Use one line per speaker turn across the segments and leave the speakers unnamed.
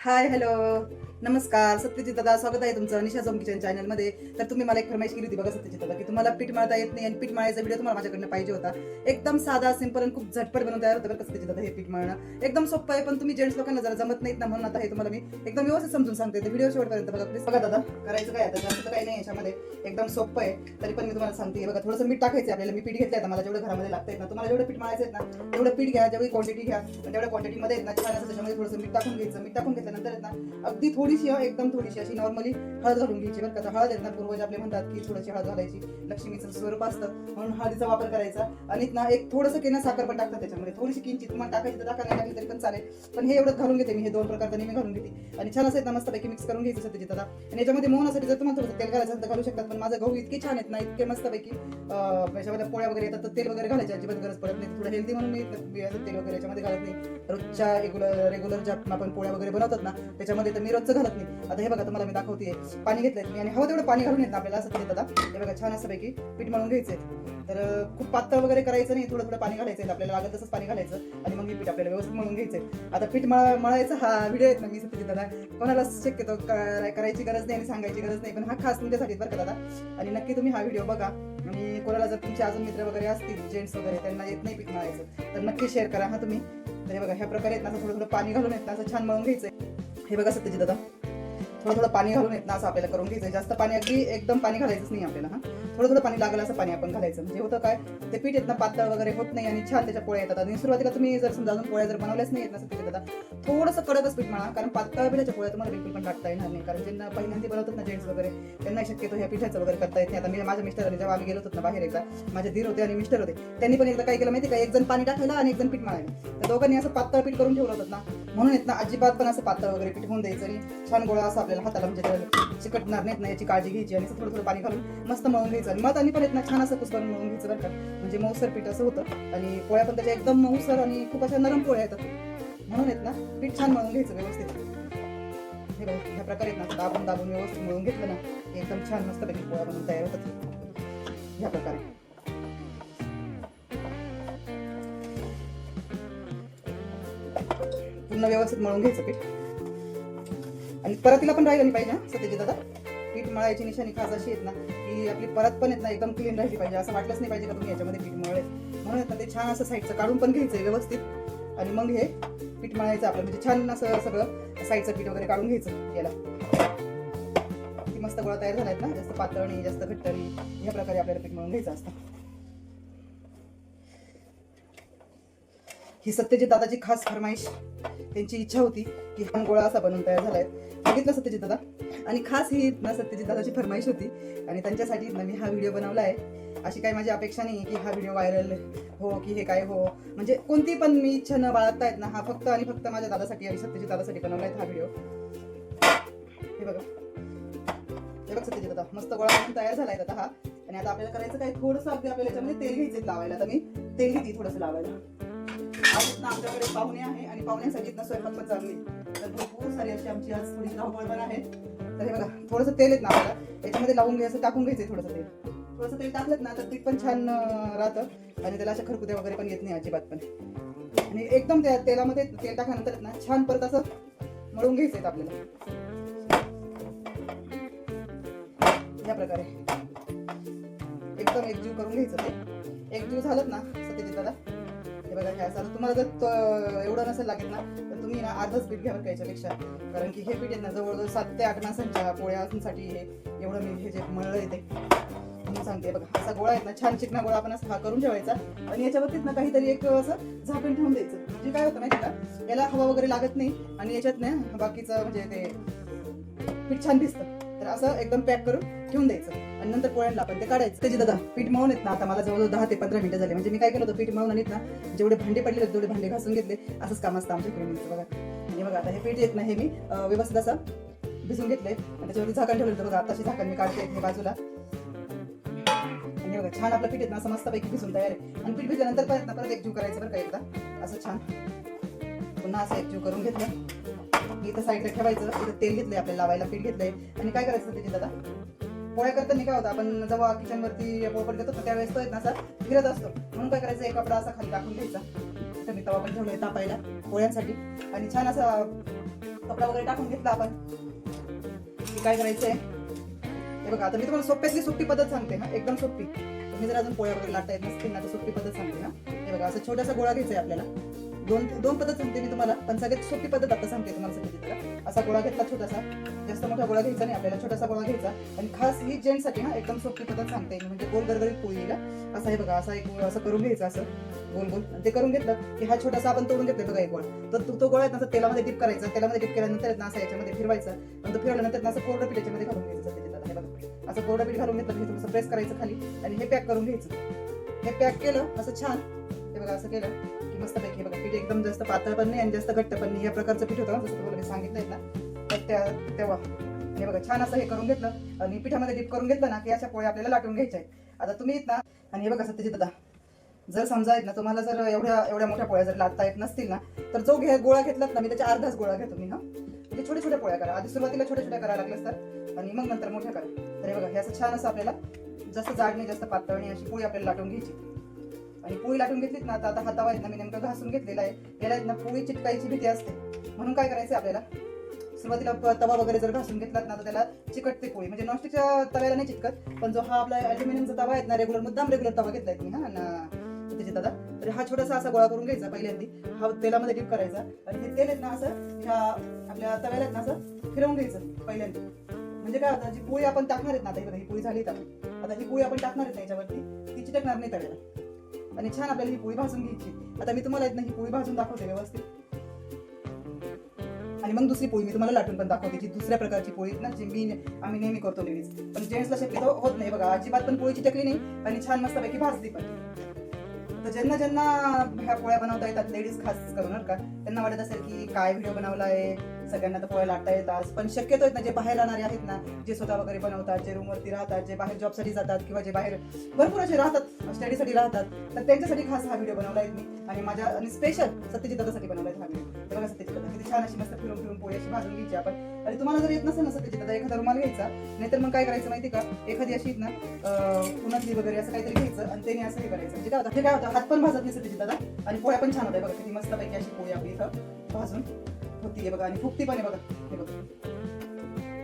Hi hello नमस्कार सत्यजित दादा स्वागत आहे तुमचं निशा झोम किचन चॅनलमध्ये. तर तुम्ही मला एक फरमाईश केली होती बघा सत्यजित दादा की तुम्हाला पीठ मळता येत नाही आणि पीठ मळायचा व्हिडिओ तुम्हाला माझ्याकडनं पाहिजे होता. एकदम साधा सिंपल आणि खूप झटपट बनवून तयार होतं बरं सत्यजित दादा हे पीठ मळणं. एकदम सोपं आहे पण तुम्ही जेंट्स लोकांना जरा जमत नाहीत ना म्हणून आता हे तुम्हाला मी एकदम व्यवस्थित समजून सांगते. व्हिडिओ शेवटपर्यंत बघा प्लीज बघा दादा करायचं काय आता? जास्त काही नाही याच्यामध्ये. एकदम सोपं आहे. तरी पण मी तुम्हाला सांगते बघा थोडंसं मीठ टाकायचं आपल्याला. मी पीठ घेतलं आता मला जेवढं घरामध्ये लागतंय ना तुम्हाला जेवढं पीठ मळायचं ना तेवढं पीठ घ्या जेवढी क्वांटिटी घ्या तेवढ्या क्वांटिटीमध्ये ना छान असं त्याच्यामध्ये थोडंसं मीठ टाकून घ्यायचं. मीठ टाकून घेतल्यानंतर ना अगदी थोडी थोडीशी एकदम थोडीशी अशी नॉर्मली हळद घालून घ्यायची बरं का. हळद येतात ना पूर्वज आपले म्हणतात की थोडीशी हळद घालायची. लक्ष्मीचं स्वरूप असतं म्हणून हळदीचा वापर करायचा. आणि ना एक थोडंसं केना साखर पण टाकतात त्याच्यामध्ये. थोडीशी किंचित तुम्हाला टाकायची तर टाका नाही टाकली तरी पण चालेल. पण हे एवढं घालून घेते मी. हे दोन प्रकार मी घालून घेते. आणि छान असं आहेत ना मस्तपैकी मिक्स करून घ्यायचं सत्यजित दादा आणि याच्यामध्ये मोहनासाठी जर तुम्हाला थोडंसं तेल घालायचं असेल तर घालू शकतात. पण माझं गहू इतके छान आहेत ना इतके मस्तपैकी पैकी याच्यामध्ये पोळ्या वगैरे येतात तर तेल वगैरे घालायची अजिबात गरज पडत नाही. थोडं हेल्दी म्हणून मी तेल वगैरे याच्यामध्ये घालत नाही. रोजच्या रेग्युलर रेग्युलर ज्या आपण पोळ्या वगैरे बनवतात ना त्याच्यामध्ये तर मी रोजचं घालत नाही. आता हे बघा तुम्हाला मी दाखवते पाणी घेतलंय मी आणि हवं तेवढं पाणी घालून येत आपल्याला असं ते दादा हे बघा छान असं पैकी पीठ मळून घ्यायचंय. तर खूप पातळ वगैरे करायचं नाही. थोडं थोडं पाणी घालायचं आपल्याला लागत तसंच पाणी घालायचं. आणि मग हे पीठ आपल्याला व्यवस्थित मळून घ्यायचंय. आता पीठ मळा मळायचा हा व्हिडिओ आहेत ना मी सत्य दादा कोणाला शक्यतो करायची गरज नाही आणि सांगायची गरज नाही. पण हा खास तुमच्यासाठी बरं का दादा. आणि नक्की तुम्ही हा व्हिडिओ बघा. आणि कोणाला जर तुमचे अजून मित्र वगैरे असतील जेंट्स वगैरे त्यांना येत नाही पीठ मळायचं. तर नक्की शेअर करा हा तुम्ही. तर हे बघा ह्या प्रकारे येत ना थोडं थोडं पाणी घालून येत ना असं छान मळून घ्यायचं हे बघा सत्यजी दादा. थोडं थोडं पाणी घालून येत ना असं आपल्याला करून घ्यायचं जास्त पाणी अगदी एकदम पाणी घालायचंच नाही आपल्याला हा. थोडं थोडं पाणी लागलं असं पाणी आपण घालायचं. म्हणजे होतं काय? ते पीठ येत ना पातळ वगैरे होत नाही आणि छान त्याच्या पोळ्या येतात. आणि सुरुवातीला तुम्ही जर समजा अजून पोळ्या जर बनवल्याच नाही येत ना सत्यजित दादा थोडंसं कडकच पीठ म्हणा कारण पातळ पिठाच्या पोळ्या तुम्हाला बिलकुल पण टाकता येणार नाही. कारण ज्यांना पहिल्यांदा बनवतात ना जेंट्स वगैरे त्यांना शक्यतो ह्या पिठाचं वगैरे करता येत नाही. आता मी माझ्या मिस्टरांनी जेव्हा आम्ही गेलो होतो ना बाहेर एकदा माझे धीर होते आणि मिस्टर होते त्यांनी पण एकदा काय केलं माहिती का? एक जण पाणी टाकलेलं आणि एक जण पीठ मळायला तर दोघांनी असं पातळ पीठ करून ठेवलं होतं ना. म्हणून येत ना अजिबात पण असं पातळ वगैरे पीठ होऊन द्यायचं आणि छान गोळा असं आपल्याला हाताला म्हणजे चिकटणार नाहीत ना याची काळजी घ्यायची आणि थोडं थोडं पाणी घालून मस्त मळून घ्यायचं. आणि मग आणि पण येत ना छान असं कुसकरून मळून घ्यायचं बरं का. म्हणजे मऊसर पीठ असं होतं. आणि पोळ्या पण त्याच्या एकदम मऊसर आणि खूप अशा नरम पोळ्या येतात. म्हणून येत ना पीठ छान मळून घ्यायचं व्यवस्थित. हे बघ ह्या प्रकारे ना दाबून दाबून व्यवस्थित मळून घेतलं ना एकदम छान मस्तपैकी पोळ्या बनवून तयार होतात. ह्या प्रकारे. पूर्ण व्यवस्थित मळून घ्यायचं पीठ. आणि परतीला पण राहिलं नाही पाहिजे हा सत्यजित दादा. पीठ मळायची निशाणी खास अशी आहेत ना की आपली परत पण येत ना एकदम क्लीन राहिली पाहिजे. असं वाटलंच नाही पाहिजे का तुम्ही याच्यामध्ये पीठ मळले? म्हणून येत ना ते छान असं साईडचं काढून पण घ्यायचं व्यवस्थित. आणि मग हे पीठ मळायचं आपलं. म्हणजे छान असं सगळं साईडचं पीठ वगैरे काढून घ्यायचं याला. मस्त गोळा तयार झालायत ना जास्त पातळ नाही जास्त घट्ट नाही ह्या प्रकारे आपल्याला पीठ मळून घ्यायचं असतं. ही सत्यजित दादाची खास फरमाईश. त्यांची इच्छा होती की हा गोळा असा बनवून तयार झालाय. बघितलं सत्यजित दादा? आणि खास ही ना सत्यजित दादाची फरमाईश होती. आणि त्यांच्यासाठी ना मी हा व्हिडिओ बनवला आहे. अशी काही माझी अपेक्षा नाही की हा व्हिडिओ व्हायरल हो की हे काय हो. म्हणजे कोणती पण मी इच्छा न बाळगता येत ना हा फक्त आणि फक्त माझ्या दादासाठी आणि सत्यजित दादासाठी बनवला आहे हा व्हिडिओ. हे बघा. हे बघ सत्यजित दादा मस्त गोळा बनवून तयार झालाय आता हा. आणि आता आपल्याला करायचं काय? थोडंसं अगदी आपल्याला याच्यामध्ये तेल घ्यायचं लावायला. तर मी तेल घेते थोडंसं लावायला. आज ना आमच्याकडे पाहुणे आहे आणि पाहुण्यासाठी ना स्वयंपाक पण चालू आहे. तर भरपूर सारी अशी आमची आज थोडी धावपळ पण आहे. तर हे बघा थोडंसं तेल येत ना आपल्याला याच्यामध्ये लावून घ्यायचं टाकून घ्यायचं थोडंसं तेल. थोडंसं तेल टाकलं ना तर पीठ पण छान राहतं. आणि त्याला अशा खरकुत्या वगैरे पण येत नाही अजिबात पण. आणि एकदम त्या तेलामध्ये तेल टाकल्यानंतर ना छान परत असं मळून घ्यायचं आहे आपल्याला. या प्रकारे. एकदम एकजीव करून घ्यायचं ते. एकजीव झालं ना सत्यजिताला हे बघा हे असं तुम्हाला जर एवढं नसेल लागेल ना तर तुम्ही ना अर्धच पीठ घ्यावं बरं कारण की हे पीठ आहे ना जवळजवळ सात ते आठ मासांच्या पोळ्यांसाठी हे एवढं मी हे जे मळलं येते मी सांगते बघा असा गोळा आहे ना छान चिकना गोळा आपण असा हा करून ठेवायचा. आणि याच्यावरतीच ना काहीतरी एक असं झाकण ठेवून द्यायचं. म्हणजे काय होतं माहिती का? याला हवा वगैरे लागत नाही आणि याच्यात ना बाकीचं म्हणजे ते पीठ छान दिसतं. असं एकदम पॅक करून ठेवून द्यायचं. आणि नंतर पोळ्यांना आपण ते काढायचं. त्याची दादा पीठ मळून येत ना आता मला जवळजवळ दहा ते पंधरा मिनिटं झाले. म्हणजे मी काय केलं होतं पीठ मळून आणत ना जेवढे भांडे पडले होते तेवढे भांडे घासून घेतले. असंच काम असतं आमच्या गृहिणीचं बघा. आणि बघा आता हे पीठ येत ना हे मी व्यवस्थित असं भिजून घेतले आणि त्याच्यावरती झाकण ठेवलं होतं. बघा आताची झाकण मी काढते हे बाजूला. आणि बघा छान आपलं पीठ येत ना असं मस्तपैकी भिजून तयार आहे. आणि पीठ भिजल्यानंतर परत ना परत एकजीव करायचं बरं का एकदा. असं छान. पुन्हा असं एकजीव करून घेतलं. इथं साईडला ठेवायचं. इथं तेल घेतलंय आपल्याला लावायला पीठ घेतलंय. आणि काय करायचं त्याची दादा पोळ्या करताना काय होतं आपण जेव्हा किचन वरती पोळपट घेतो तर त्यावेळेस तो येत ना असा फिरत असतो. म्हणून काय करायचं एक कपडा असा खाली टाकून घ्यायचा. तर मी तवा पण ठेवलोय तापायला पोळ्यांसाठी. आणि छान असा कपडा वगैरे टाकून घेतला आपण. काय करायचंय? हे बघा आता मी तुम्हाला सोप्यातली सोपी पद्धत सांगते ना एकदम सोपी. तुम्ही जर अजून पोळ्या वगैरे लाटता येत नसतील ना तर सोपी पद्धत सांगते ना हे बघा असं छोटासा गोळा घ्यायचा आहे आपल्याला. दोन दोन पद्धत सांगते मी तुम्हाला पण सगळ्यात सोपी पद्धत आता सांगते तुम्हाला सगळी असा गोळा घेतला छोटासा. जास्त मोठा गोळा घ्यायचा नाही आपल्याला छोटासा गोळा घ्यायचा. आणि खास ही जेंट्ससाठी ना एकदम सोपी पद्धत सांगते म्हणजे गोल गरगरीत पोळी असा हे बघा असा एक गोळा असं करून घ्यायचं असं. गोल गोल. ते करून घेतलं की हा छोटासा आपण तोडून घेतोय बघा एक गोळ. तर तो- तो गोळा आहे ना तेलामध्ये डिप करायचा. तेलामध्ये डिप केल्यानंतर ना असं याच्यामध्ये फिरवायचा. आणि तो फिरवल्यानंतर ना असं कोरडं पीठ याच्यामध्ये घालून घ्यायचं हे बघा. असं कोरडं पीठ घालून घेतलं हे थोडंसं प्रेस करायचं खाली. आणि हे पॅक करून घ्यायचं. हे पॅक केलं असं छान. हे बघा असं केलं. मस्तपैकी बघा पीठ एकदम जास्त पातळ पण नाही आणि जास्त घट्ट पण नाही. या प्रकारचं पीठ होतं जसं तुम्हाला मी सांगितलंय ना. तर त्या तेव्हा हे बघा छान असं हे करून घेतलं आणि पिठामध्ये डीप करून घेतलं ना की अशा पोळ्या आपल्याला लाटून घ्यायच्या आहेत. आता तुम्ही येत ना आणि हे बघा सत्यजित दादा जर समजा येत ना तुम्हाला जर एवढ्या एवढ्या मोठ्या पोळ्या जर लाटता येत नसतील ना तर जो घे गोळा घेतलात ना मी त्याच्या अर्धाच गोळा घेतो तुम्ही हा. म्हणजे छोट्या छोट्या पोळ्या करा. आधी सुरुवातीला छोट्या छोट्या करायला लागल्यास तर. आणि मग नंतर मोठ्या करा. तर हे बघा हे असं छान असं आपल्याला जास्त जाड नाही जास्त पातळ नाही अशी पोळी आपल्याला लाटून घ्यायची. आणि पोळी लाटून घेतलीत ना आता आता हातावा आहेत ना मी नेमकं घासून घेतलेला आहे. याला आहेत ना पोळी चिटकायची भीती असते. म्हणून काय करायचं आपल्याला? सुरुवातीला तवा वगैरे जर घासून घेतलात ना तर त्याला चिकटते पोळी. म्हणजे नॉनस्टिकच्या तव्याला नाही चिटकत पण जो हा आपला अल्युमिनियमचा तवा आहे ना रेग्युलर मुद्दाम रेग्युलर तवा घेतलाय मी हा ना त्याची दादा. तर हा छोटासा असा गोळा करून घ्यायचा पहिल्यांदी. हा तेलामध्ये डीप करायचा. आणि हे तेल आहेत ना असं ह्या आपल्या तव्याला आहेत ना असं फिरवून घ्यायचं पहिल्यांदा. म्हणजे काय होतं जी पोळी आपण टाकणार आहेत ना आता ही ही पोळी झाली तर. आता ही पोळी आपण टाकणार आहेत ना याच्यावरती ती चिटकणार नाही तव्याला. आणि छान आपल्याला ही पोळी भाजून घ्यायची आता मी तुम्हाला आहेत ना ही पोळी भाजून दाखवते व्यवस्थित. आणि मग दुसरी पोळी मी तुम्हाला लाटून पण दाखवते जी दुसऱ्या प्रकारची पोळी आहेत ना जी मी आम्ही नेहमी करतो लेडीज पण जेंट्सला शक्यतो होत नाही बघा अजिबात पण पोळीची टकली नाही आणि छान मस्तपैकी भाजली पण. तर ज्यांना ज्यांना ह्या पोळ्या बनवता येतात लेडीज खास करून का त्यांना वाटत असेल की काय व्हिडिओ बनवला आहे सगळ्यांना तर पोळ्या लाटता येतात. पण शक्यतो आहेत ना जे बाहेर राहणारे आहेत ना जे स्वतः वगैरे बनवतात जे रूमवरती राहतात जे बाहेर जॉबसाठी जातात किंवा जे बाहेर भरपूर असे राहतात स्टडीसाठी राहतात तर त्यांच्यासाठी खास हा व्हिडिओ बनवला आहे मी. आणि माझ्या आणि स्पेशल सत्यजित दादासाठी बनवला आहे हा व्हिडिओ बघा सत्यजित दादा किती छान अशी मस्त फिरून फिरून पोळी अशी भाजून घ्यायची आपण. आणि तुम्हाला जर येत नसेल ना सत्यजित दादा एखादा रुमाल घ्यायचा नाहीतर मग काय करायचं माहिती का? एखादी अशी ना उन्हातली वगैरे असं काहीतरी घ्यायचं आणि त्याने असं हे करायचं. म्हणजे काय होतं हे काय होतं हात पण भाजत नाही सत्यजित दादा. आणि पोळ्या पण छान होत्या बघा किती मस्त पैकी अशी पोळी आपली इथं भाजून. होती बघा आणि फुगती पण आहे बघा हे बघा.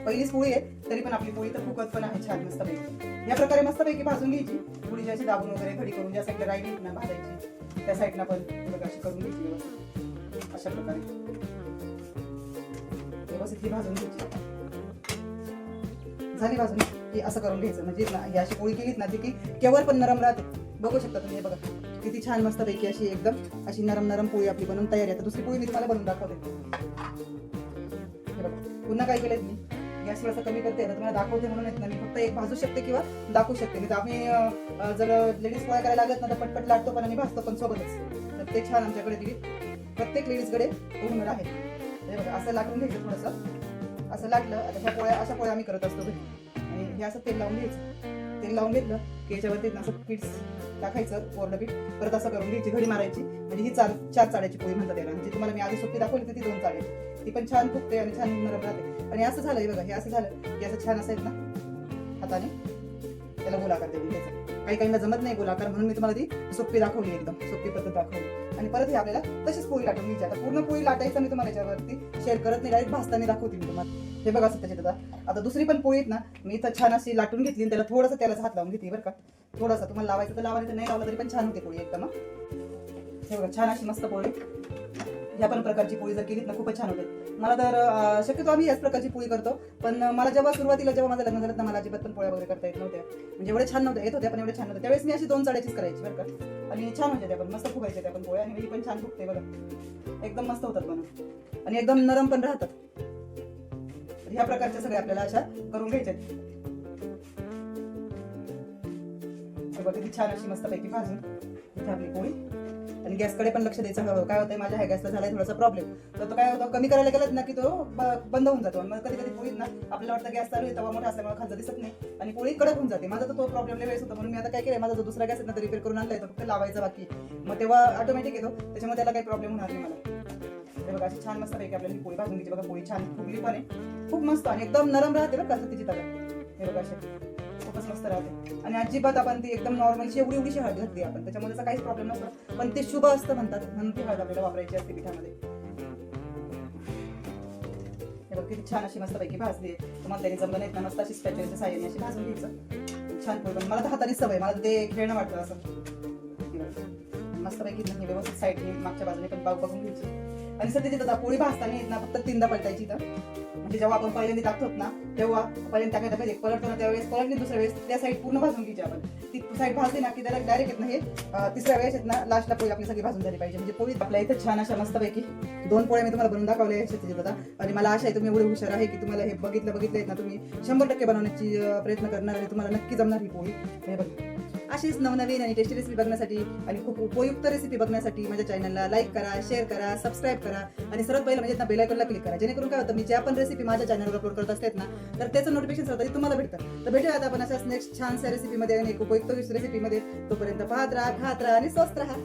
पहिलीच पोळी आहे तरी पण आपली पोळी तर फुकत पण आहे छान मस्त पैकी या प्रकारे मस्त पैकी भाजून घ्यायची. पोळी अशी दाबून वगैरे घडी करून ज्या साईडला राहिली ना भाजायची त्या साईडला पण बघा अशी करून घ्यायची अशा प्रकारे. व्यवस्थित ही भाजून घ्यायची. झाली भाजून की असं करून घ्यायचं. म्हणजे ना ही अशी पोळी केलीत ना ती की केवळ पण नरम राहते. बघू शकता तुम्ही हे बघा. किती छान मस्त पैकी अशी एकदम अशी नरम नरम पोळी आपली बनवून तयारी आहे. आता दुसरी पोळी मी तुम्हाला बनवून दाखवते. पुन्हा काय केलंय मी गॅस थोडासा कमी करते आता तुम्हाला दाखवते म्हणून येत ना मी फक्त एक भाजू शकते किंवा दाखवू शकते. मी तर आम्ही जर लेडीज पोळ्या करायला लागत ना तर पटपट लाटतो पण आणि भाजतो पण सोबतच. तर ते छान आमच्याकडे दिली. प्रत्येक लेडीजकडे हुनर आहे. हे बघा असं लाटून घ्यायचं थोडंसं. असं लाटलं आता ह्या पोळ्या अशा पोळ्या आम्ही करत असतो घरी. आणि हे असं तेल लावून घ्यायचं. तेल लावून घेतलं की याच्यावरती असं पीठ टाकायचं कोरडं पीठ परत असं करून घ्यायची घडी मारायची. म्हणजे ही चार चार चाड्याची पोळी म्हणतात याला. म्हणजे तुम्हाला मी आधी सोपी दाखवली ती दोन चाळे. ती पण छान फुगते आणि छान नरम राहते. आणि असं झालं हे बघा हे असं झालं की असं छान असेल ना हाताने. त्याला गोलाकार देऊन घ्यायचं. काही काहींना जमत नाही गोलाकार म्हणून मी तुम्हाला ती सोपी दाखवली एकदम सोपी पद्धत दाखवली. आणि परत हे आपल्याला तशीच पोळी लाटून घ्यायची. आता पूर्ण पोळी लाटायचं मी तुम्हाला याच्यावरती. शेअर करत नाही डायरेक्ट भाजताना दाखवते मी तुम्हाला. हे बघा असं त्याच्यात आता आता दुसरी पण पोळी आहेत ना मी इथं छान अशी लाटून घेतली आणि त्याला थोडंसं त्याला हात लावून घेतली बरं का. थोडासा तुम्हाला लावायचं तर लावायचं नाही तर नाही लावलं तरी पण छान होते पोळी एकदम हे बघा छान अशी मस्त पोळी. ह्या पण प्रकारची पोळी जर केलीत ना खूपच छान होते. मला तर शक्यतो आम्ही याच प्रकारची पोळी करतो पण मला जेव्हा सुरुवातीला जेव्हा माझं लग्न झालं ना मला अजिबात पण पोळ्या वगैरे करता येत नव्हत्या. म्हणजे एवढे छान नव्हते येत होत्या पण एवढे छान नव्हते त्यावेळेस मी अशी दोन चाळ्याचीच करायची बरं का. आणि छान होत्या त्या पण मस्त फुगायच्या त्या पण पोळ्या. आणि पण छान फुगते बघा. एकदम मस्त होतात बनवून आणि एकदम नरम पण राहतात. ह्या प्रकारच्या सगळ्या आपल्याला अशा करून घ्यायच्या आहेत. किती छान अशी मस्त पैकी भाजून इथे आपली पोळी. आणि गॅसकडे पण लक्ष द्यायचं. हवं काय होतंय माझ्या ह्या गॅसला झालाय थोडासा प्रॉब्लेम तर तो काय होतो कमी करायला गेलात ना की तो बंद होऊन जातो. मग कधी कधी पोळीत ना आपल्याला वाटतं गॅस चालू आहे तवा मोठा असल्यामुळे खालचं दिसत नाही. आणि पोळी कडक होऊन जाते. माझा तर तो प्रॉब्लेम वेळेस होता. म्हणून मी आता काय केलं माझा जो दुसरा गॅस आहे ना तो रिपेअर करून आणलाय तो फक्त लावायचा बाकी मग तेव्हा ऑटोमॅटिक येतो त्याच्यामुळे त्याला काही प्रॉब्लेम होणार नाही मला. हे बघा अशी छान मस्त पैकी आपल्याला पोळी भाजून घ्यायची. बघा पोळी छान फुगली पण आहे. खूप मस्त आणि एकदम नरम राहते बघा का तिची तव्यात हे बघा अशी. खूपच मस्त राहते. आणि अजिबात आपण ती एकदम नॉर्मलची एवढी एवढीशी हळद घातली आपण त्याच्यामुळे त्याचा काहीच प्रॉब्लेम नसतो. पण ते शुभ असतं म्हणतात. म्हणून ती हळद आपल्याला वापरायची असते पिठामध्ये. हे बघ किती छान अशी मस्तपैकी भाजली तुम्हाला तरी जमलं नाही ना मस्त अशी स्पॅच्युलच्या साह्याने अशी भाजून घ्यायचं. छान पोळी पण मला तर हाताने सवय मला ते खेळणं वाटतं असं. मस्तपैकी व्यवस्थित साईडने मागच्या बाजूने पण बाग बघून घ्यायची. आणि सध्या तिथं पोळी भाजताना येत ना फक्त तीनदा पलटायची तर म्हणजे जेव्हा आपण पहिल्यांदा टाकतो ना तेव्हा पहिल्यांदा टाकायला पाहिजे पलटतो ना त्यावेळेस पलटली दुसऱ्या वेळेस त्या साईड पूर्ण भाजून घ्यायची आपण. ती साईड भाजली ना की त्याला डायरेक्ट येत ना हे तिसऱ्या वेळेस येत ना लास्टला पोळी आपली सगळी भाजून झाली पाहिजे. म्हणजे पोळी आपल्या इथं छान अशा मस्तपैकी दोन पोळ्या मी तुम्हाला बनवून दाखवल्या शेतीची आणि मला आशा आहे तुम्ही एवढे हुशार आहे की तुम्हाला हे बघितलं बघितलं येत ना तुम्ही शंभर टक्के बनवण्याची प्रयत्न करणार आणि तुम्हाला नक्की जमणार ही पोळी. हे बघ. अशीच नवनवीन आणि टेस्टी रेसिपी बघण्यासाठी आणि खूप उपयुक्त रेसिपी बघण्यासाठी माझ्या चॅनलला लाईक करा शेअर करा सबस्क्राईब करा. आणि सर्वात पहिलं म्हणजे ना बेलायकनला क्लिक करा. जेणेकरून काय होतं मी ज्या पण रेसिपी माझ्या चॅनलवर अपलोड करत असतात ना तर त्याचं नोटिफिकेशन होतं तुम्हाला भेटतं. तर भेटूयात आता आपण अशाच नेक्स्ट छानशा रेसिपीमध्ये आणि एक उपयुक्त रेसिपीमध्ये तोपर्यंत पाहत राहा खात राहा आणि स्वस्त राहा.